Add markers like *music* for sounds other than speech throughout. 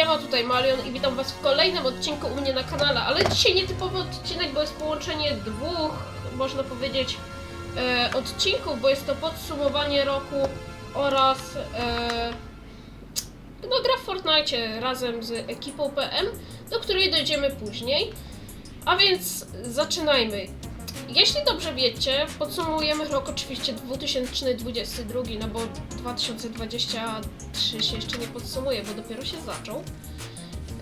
Siema, tutaj Marion i witam was w kolejnym odcinku u mnie na kanale, ale dzisiaj nietypowy odcinek, bo jest połączenie dwóch, można powiedzieć, e, odcinków, bo jest to podsumowanie roku oraz e, no, gra w Fortnite razem z ekipą PM, do której dojdziemy później. A więc zaczynajmy. Jeśli dobrze wiecie, podsumujemy rok oczywiście 2022, no bo 2023 się jeszcze nie podsumuje, bo dopiero się zaczął.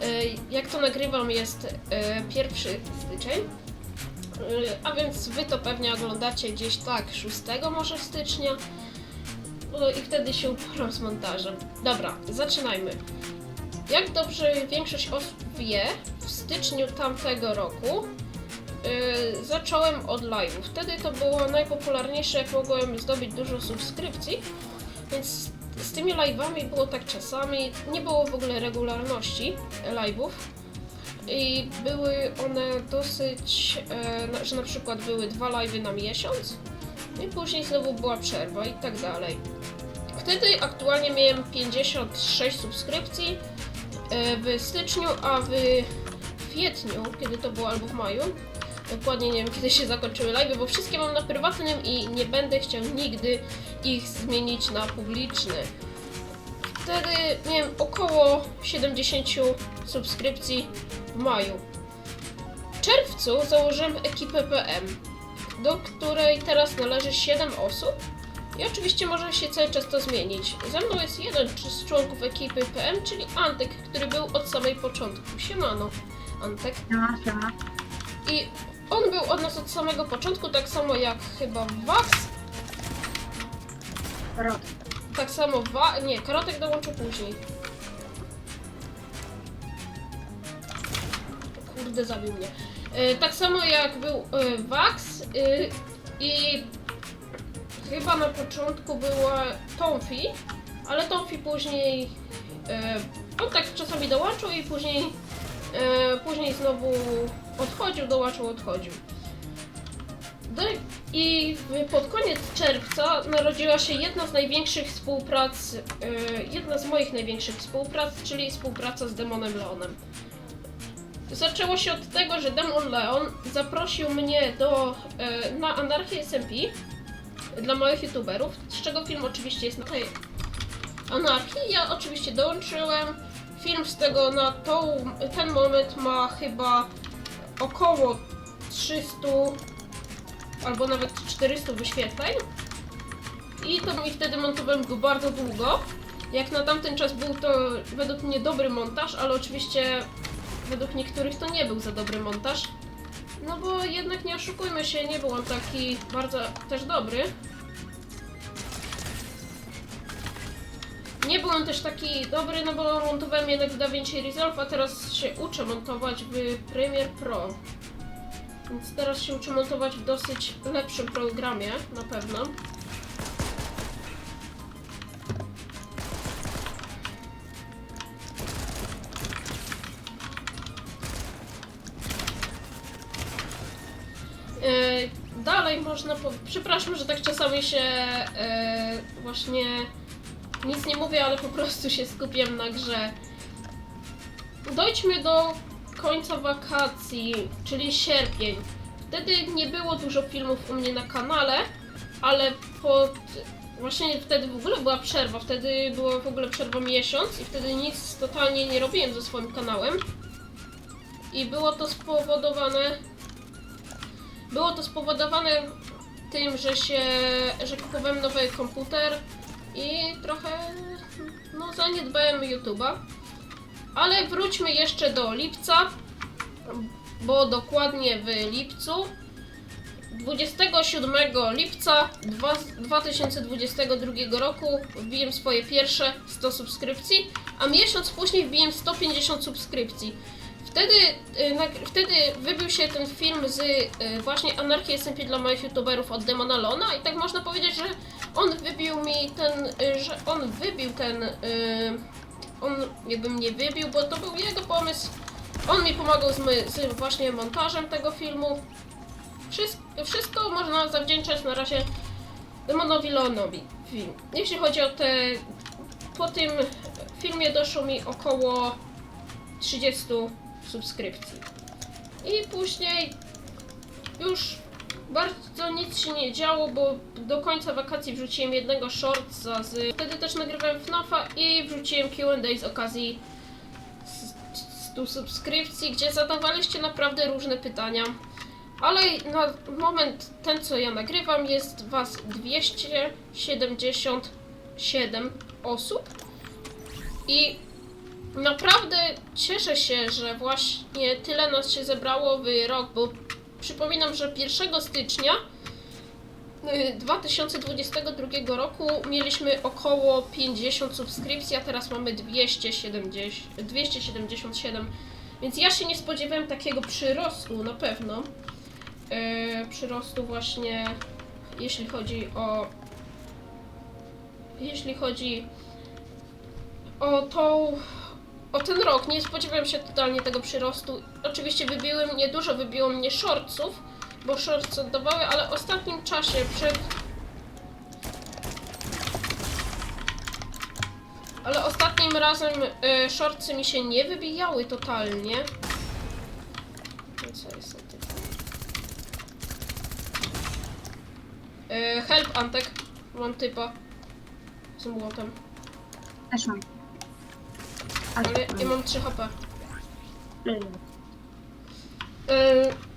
E, Jak to nagrywam jest e, 1 styczeń, E, a więc wy to pewnie oglądacie gdzieś tak 6 może stycznia. No i wtedy się uporam z montażem. Dobra, zaczynajmy. Jak dobrze większość osób wie, w styczniu tamtego roku Yy, zacząłem od live'ów. Wtedy to było najpopularniejsze, jak mogłem zdobyć dużo subskrypcji, więc z- tymi live'ami było tak czasami, nie było w ogóle regularności live'ów i były one dosyć, e, na- że na przykład były dwa live'y na miesiąc i później znowu była przerwa i tak dalej. Wtedy aktualnie miałem 56 subskrypcji e, w styczniu, a w kwietniu, kiedy to było albo w maju, Dokładnie nie wiem, kiedy się zakończyły live, bo wszystkie mam na prywatnym i nie będę chciał nigdy ich zmienić na publiczny. Wtedy miałem około 70 subskrypcji w maju. W czerwcu założyłem ekipę PM, do której teraz należy 7 osób. I oczywiście może się cały czas to zmienić. Ze mną jest jeden z członków ekipy PM, czyli Antek, który był od samej początku. Siemano, Antek. Siema, siema. I on był od nas od samego początku, tak samo jak chyba Wax, Rok. tak samo Wa... nie, Karotek dołączył później. Kurde, zabił mnie. E, tak samo jak był e, Wax e, i chyba na początku była Tomfi, ale Tomfi później e, on tak czasami dołączył i później później znowu odchodził, dołączył, odchodził. Do, I pod koniec czerwca narodziła się jedna z największych współprac, e, jedna z moich największych współprac, czyli współpraca z Demonem Leonem. Zaczęło się od tego, że Demon Leon zaprosił mnie do, e, na Anarchię SMP dla małych youtuberów, z czego film oczywiście jest na tej Anarchii. Ja oczywiście dołączyłem. Film z tego na tą, ten moment ma chyba około 300 albo nawet 400 wyświetleń. I to i wtedy montowałem go bardzo długo. Jak na tamten czas był to według mnie dobry montaż, ale oczywiście według niektórych to nie był za dobry montaż. No bo jednak nie oszukujmy się, nie był on taki bardzo też dobry. Nie był on też taki dobry, no bo montowałem jednak w DaVinci Resolve, a teraz się uczę montować w Premiere Pro. Więc teraz się uczę montować w dosyć lepszym programie, na pewno. Yy, dalej można po... Przepraszam, że tak czasami się yy, właśnie nic nie mówię, ale po prostu się skupiam na grze. Dojdźmy do końca wakacji, czyli sierpień. Wtedy nie było dużo filmów u mnie na kanale, ale pod... Właśnie wtedy w ogóle była przerwa, wtedy była w ogóle przerwa miesiąc i wtedy nic totalnie nie robiłem ze swoim kanałem. I było to spowodowane... Było to spowodowane tym, że się... że kupowałem nowy komputer i trochę no zaniedbałem YouTube'a. Ale wróćmy jeszcze do lipca, bo dokładnie w lipcu 27 lipca dwa- 2022 roku wbiłem swoje pierwsze 100 subskrypcji, a miesiąc później wbiłem 150 subskrypcji. Wtedy, y, wtedy wybił się ten film z y, właśnie Anarchii SMP dla moich youtuberów od Demona Lona i tak można powiedzieć, że on wybił mi ten, y, że on wybił ten, y, on jakby mnie wybił, bo to był jego pomysł. On mi pomagał z, my, z właśnie montażem tego filmu. Wszystko, wszystko można zawdzięczać na razie Demonowi Leonowi. Film. Jeśli chodzi o te, po tym filmie doszło mi około 30 subskrypcji. I później już bardzo nic się nie działo, bo do końca wakacji wrzuciłem jednego shortsa z... Wtedy też nagrywałem FNAFa i wrzuciłem Q&A z okazji 100 subskrypcji, gdzie zadawaliście naprawdę różne pytania. Ale na moment ten, co ja nagrywam, jest was 277 osób. I naprawdę cieszę się, że właśnie tyle nas się zebrało w rok, bo przypominam, że 1 stycznia y, 2022 roku mieliśmy około 50 subskrypcji, a teraz mamy 270, 277. Więc ja się nie spodziewałem takiego przyrostu na pewno. Yy, przyrostu właśnie jeśli chodzi o jeśli chodzi o tą o ten rok. Nie spodziewałem się totalnie tego przyrostu. Oczywiście wybiły mnie dużo, wybiło mnie shortsów, bo shorts oddawały, ale w ostatnim czasie przed Ale ostatnim razem y, shortsy mi się nie wybijały totalnie. Co jest na tym? Y, help, Antek. Mam typa. Z młotem. Też mam. Ale ja mam 3 HP. Yy,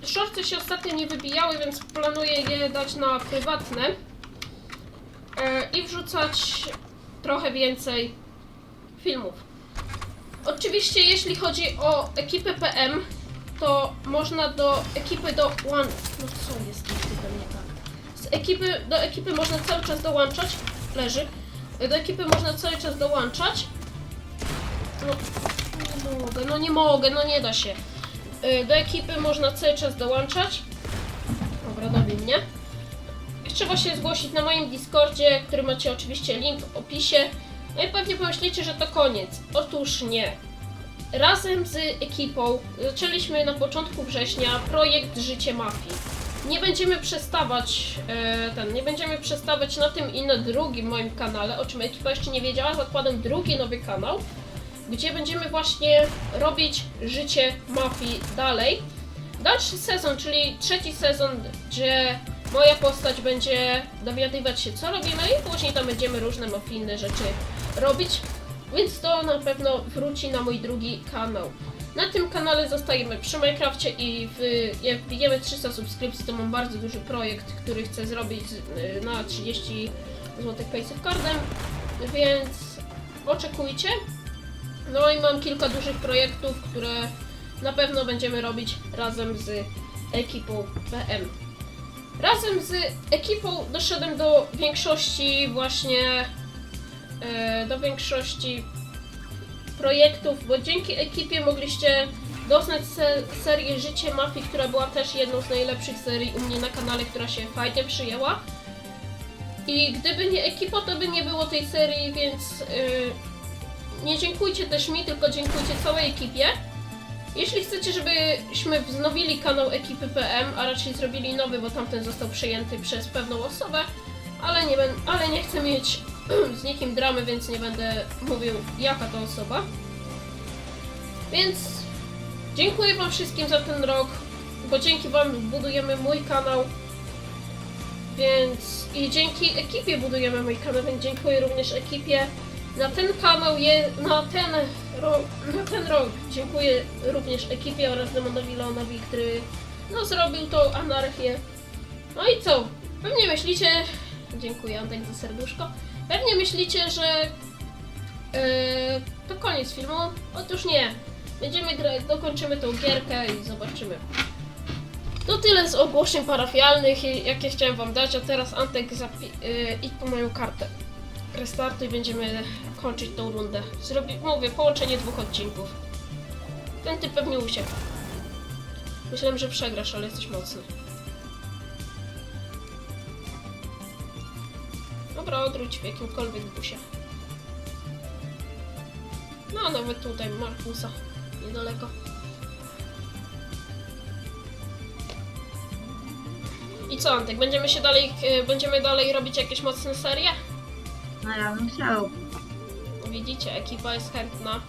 shorty się ostatnio nie wybijały, więc planuję je dać na prywatne yy, i wrzucać trochę więcej filmów. Oczywiście, jeśli chodzi o ekipę PM, to można do ekipy do one. No co jest z nie tak? Z ekipy do ekipy można cały czas dołączać. Leży. Do ekipy można cały czas dołączać. No, nie mogę, no nie mogę, no nie da się. Y, Do ekipy można cały czas dołączać. Dobra, dobił mnie. Trzeba się zgłosić na moim Discordzie, który macie oczywiście link w opisie. No i pewnie pomyślicie, że to koniec. Otóż nie. Razem z ekipą zaczęliśmy na początku września projekt Życie Mafii. Nie będziemy przestawać e, ten, nie będziemy przestawać na tym i na drugim moim kanale, o czym ekipa jeszcze nie wiedziała, zakładam drugi nowy kanał gdzie będziemy właśnie robić życie mafii dalej. Dalszy sezon, czyli trzeci sezon, gdzie moja postać będzie dowiadywać się co robimy i później tam będziemy różne mafijne rzeczy robić. Więc to na pewno wróci na mój drugi kanał. Na tym kanale zostajemy przy Minecrafcie i w, jak wbijemy 300 subskrypcji, to mam bardzo duży projekt, który chcę zrobić y, na 30 zł Pace'ów cardem, więc oczekujcie. No i mam kilka dużych projektów, które na pewno będziemy robić razem z ekipą PM. Razem z ekipą doszedłem do większości właśnie e, do większości projektów, bo dzięki ekipie mogliście doznać se serię Życie Mafii, która była też jedną z najlepszych serii u mnie na kanale, która się fajnie przyjęła. I gdyby nie ekipa, to by nie było tej serii, więc e, nie dziękujcie też mi, tylko dziękujcie całej ekipie. Jeśli chcecie, żebyśmy wznowili kanał ekipy PM, a raczej zrobili nowy, bo tamten został przejęty przez pewną osobę, ale nie, ale nie chcę mieć *clears throat* z nikim dramy, więc nie będę mówił jaka to osoba. Więc dziękuję Wam wszystkim za ten rok, bo dzięki Wam budujemy mój kanał. Więc i dzięki ekipie budujemy mój kanał, więc dziękuję również ekipie. Na ten kanał, je, na ten rok, na ten rok dziękuję również ekipie oraz Demonowi Leonowi, który no, zrobił tą anarchię. No i co? Pewnie myślicie, dziękuję Antek za serduszko, pewnie myślicie, że yy, to koniec filmu. Otóż nie. Będziemy grać, dokończymy tą gierkę i zobaczymy. To tyle z ogłoszeń parafialnych, jakie chciałem wam dać, a teraz Antek yy, idź po moją kartę. Restartu i będziemy kończyć tą rundę. Zrobi, mówię, połączenie dwóch odcinków. Ten typ pewnie uciekł. Myślałem, że przegrasz, ale jesteś mocny. Dobra, odwróć w jakimkolwiek busie. No, nawet tutaj Markusa. Niedaleko. I co, Antek, będziemy się dalej, e, będziemy dalej robić jakieś mocne serie? No ja bym chciał. Widzicie, ekipa jest chętna.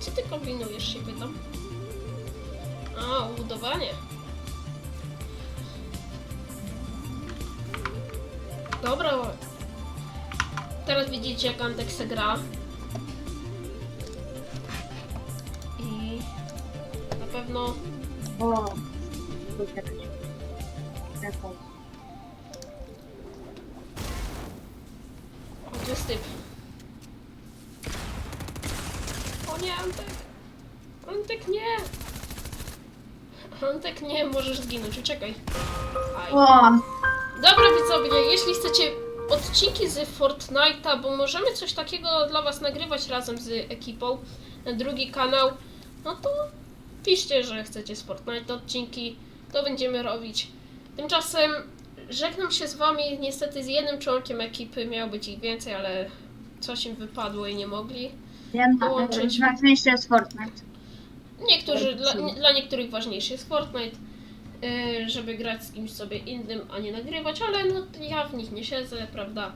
Co ty kombinujesz, się pytam? A, budowanie. Dobra. Teraz widzicie, jak Antek se gra. I na pewno O. Taką. Typ. O nie, Antek! Antek nie! Antek nie, możesz zginąć, uciekaj. Aj. O, Dobra widzowie, jeśli chcecie odcinki z Fortnite'a, bo możemy coś takiego dla was nagrywać razem z ekipą na drugi kanał, no to piszcie, że chcecie z Fortnite odcinki, to będziemy robić. Tymczasem żegnam się z wami niestety z jednym członkiem ekipy, miało być ich więcej, ale coś im wypadło i nie mogli. wiem, Dołączyć. ważniejsze jest Fortnite. Niektórzy, dla, dla niektórych ważniejszy jest Fortnite, yy, żeby grać z kimś sobie innym, a nie nagrywać, ale no ja w nich nie siedzę, prawda?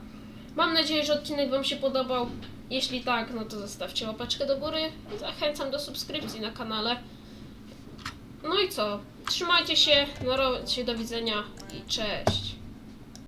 Mam nadzieję, że odcinek Wam się podobał. Jeśli tak, no to zostawcie łapeczkę do góry. Zachęcam do subskrypcji na kanale. No i co? Trzymajcie się, do widzenia i cześć.